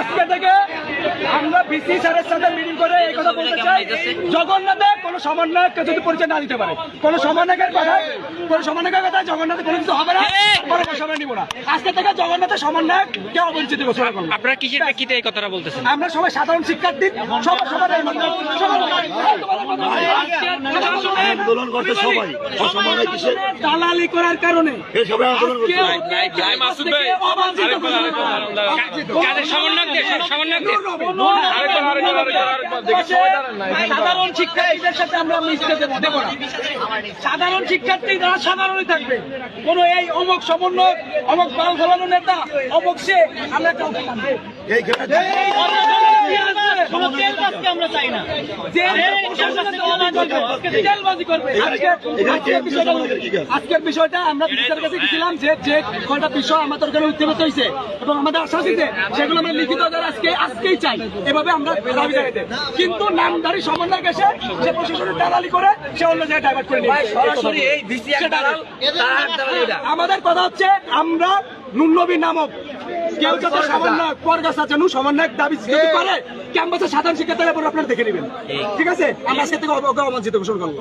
আজকে থেকে আমরা বিসি স্যারের সাথে মিটিং করে এই কথা বলতে চাই। জগন্নাথে কোনো যদি পরিচয় না দিতে পারে কোনো সমন্বয়কের কথা কোনো সমন্বয়কের কথা জগন্নাথে কোনো কিছু হবে না কোনো সময় নিব না। আজকে থেকে জগন্নাথের সমন্বয়ক কে অবঞ্চিত ঘোষণা করব আপনারা কিসের প্রেক্ষিতে এই কথাটা বলতেছেন? আমরা সবাই সাধারণ শিক্ষার্থী সবার। সবার আন্দোলন করতে সবাই। কিসে দালালি করার কারণে এই সবাই আন্দোলন করতে সাধারণ শিক্ষার্থীদের সাথে আমরা মিশতে দেব না। সাধারণ শিক্ষার্থী তারা সাধারণই থাকবে। কোন এই অমক সমন্বয় অমক বাল ফলানো নেতা অমক সে আমরা কাউকে আমরা চাই না যে জেলবাজি করবে আজকে- আজকের বিষয়টা আমরা বিচারের কাছে গেছিলাম যে যে কয়টা বিষয় আমাদের ওখানে উত্তেজিত হয়েছে এবং আমাদের আশ্বাস দিতে সেগুলো আমরা লিখিত আজকে আজকেই চাই। এভাবে আমরা দাবি জানাইতে। কিন্তু নামদারি সমন্বয় এসে সে প্রশাসনের দালালি করে সে অন্য জায়গায় ডাইভার্ট করে নিয়ে। আমাদের কথা হচ্ছে আমরা নুনবী নামক। কেউ যাতে সমন্বয় পরগাছ আছে নু সমন্বয়ক দাবি যদি করে ক্যাম্পাসে সাধারণ শিক্ষার্থীরা আপনারা দেখে নেবেন। ঠিক আছে? আমরা সে থেকে অবজ্ঞা অমাঞ্চিত ঘোষণা করব